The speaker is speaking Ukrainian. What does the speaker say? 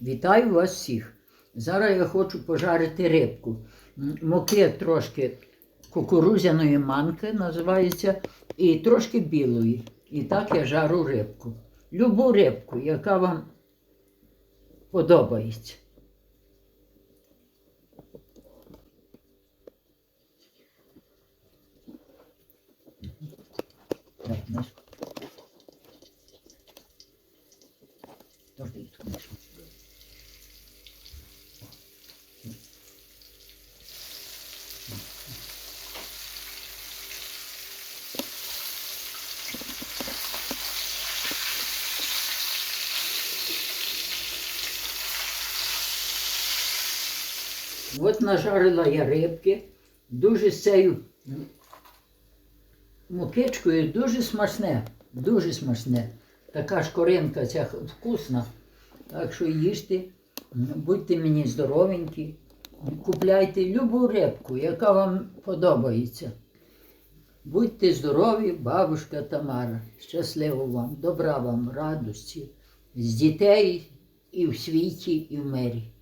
Вітаю вас всіх! Зараз я хочу пожарити рибку. Муки трошки кукурузяної манки називається, і трошки білої. І так я жару рибку. Любу рибку, яка вам подобається. Так. Тож, От нажарила я рибки, дуже з цією мукичкою, дуже смачне, дуже смачне. Така шкоринка ця вкусна. Так що їжте, будьте мені здоровенькі, купляйте любу рибку, яка вам подобається. Будьте здорові, бабушка Тамара. Щасливо вам, добра вам, радості, з дітей і в світі, і в мирі.